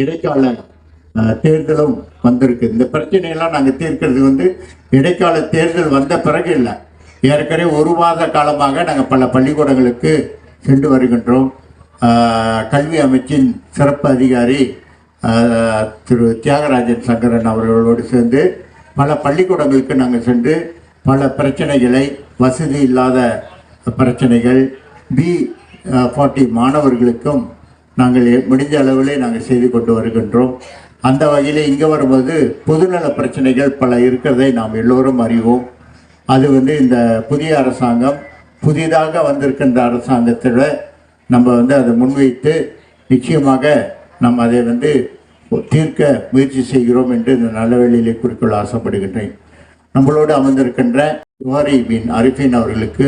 இடைக்கால தேர்தலும் வந்திருக்கு. இந்த பிரச்சனையெல்லாம் நாங்கள் தீர்க்கிறது வந்து இடைக்கால தேர்தல் வந்த பிறகு இல்லை. ஏற்கனவே ஒரு மாத காலமாக நாங்கள் பல பள்ளிக்கூடங்களுக்கு சென்று வருகின்றோம். கல்வி அமைச்சின் சிறப்பு அதிகாரி திரு தியாகராஜன் சங்கரன் அவர்களோடு சேர்ந்து பல பள்ளிக்கூடங்களுக்கு நாங்கள் சென்று பல பிரச்சனைகளை வசதி இல்லாத பிரச்சனைகள் பி ஃபார்ட்டி மாணவர்களுக்கும் நாங்கள் முடிஞ்ச அளவிலே நாங்கள் செய்து கொண்டு வருகின்றோம். அந்த வகையில் இங்கே வரும்போது பொதுநல பிரச்சனைகள் பல இருக்கிறதை நாம் எல்லோரும் அறிவோம். அது வந்து இந்த புதிய அரசாங்கம் புதிதாக வந்திருக்கின்ற அரசாங்கத்தில் நம்ம வந்து அதை முன்வைத்து நிச்சயமாக நம்ம அதை வந்து தீர்க்க முயற்சி செய்கிறோம் என்று இந்த நல்ல வேளையிலே குறிக்கொள்ள ஆசைப்படுகின்றேன். நம்மளோடு அமர்ந்திருக்கின்ற ஜுவாரி பின் அரிஃபின் அவர்களுக்கு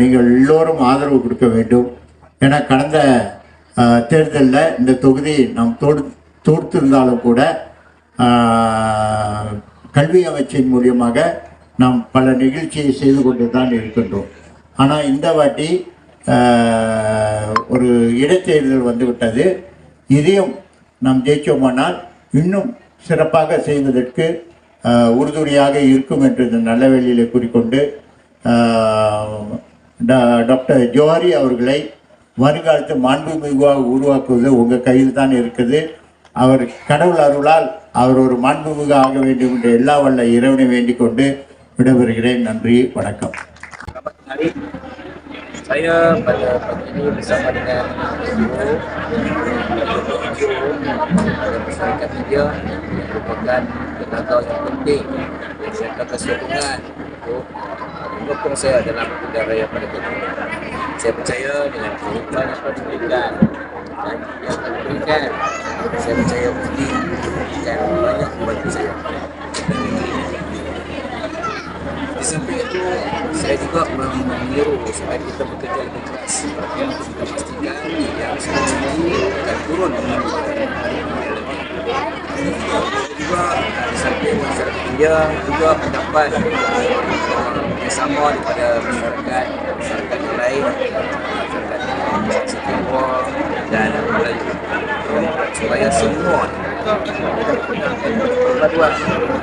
நீங்கள் எல்லோரும் ஆதரவு கொடுக்க வேண்டும். ஏன்னா கடந்த தேர்தலில் இந்த தொகுதி நாம் தோடு தோர்த்திருந்தாலும் கூட கல்வி அமைச்சின் மூலியமாக நாம் பல நிகழ்ச்சியை செய்து கொண்டு தான் இருக்கின்றோம். ஆனால் இந்த வாட்டி ஒரு இடைத்தேர்தல் வந்துவிட்டது. இதையும் நாம் ஜெயிச்சோமானால் இன்னும் சிறப்பாக செய்வதற்கு உறுதுணையாக இருக்கும் என்று இந்த நல்ல வெளியில் கூறிக்கொண்டு டாக்டர் ஜோஹரி அவர்களை வருங்காலத்து மாண்புமிகுவாக உருவாக்குவது உங்கள் கையில் தான் இருக்குது அவர் கடவுள் அருளால் அவர் ஒரு மாண்புமிகு ஆக வேண்டும் என்று எல்லா வல்ல இறைவனை வேண்டிக் கொண்டு விடைபெறுகிறேன் நன்றி வணக்கம் Selamat hari. Saya pada pagi ini bersama dengan Ibu pada masyarakat media yang merupakan tenaga yang penting yang saya kata sokongan untuk mendukung saya dalam pilihan raya pada tahun ini. Saya percaya dengan kehidupan yang akan diberikan dan yang akan diberikan saya percaya mesti akan banyak membantu saya. Di samping itu, saya juga menyeru supaya kita bekerja lebih keras. Kita pastikan yang semua ini akan turun dengan juga di samping masyarakat India juga mendapat uh, bersama daripada masyarakat masyarakat yang lain Timur dan supaya semua perpaduan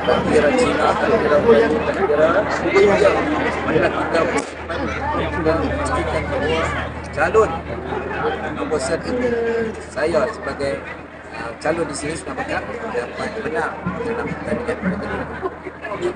tak kira Cina tak kira Melayu tak kira India. Marilah kita kita pastikan bahawa calon. Nombor satu saya sebagai uh, calon di sini sudah bakal dapat menang dalam pertandingan ini.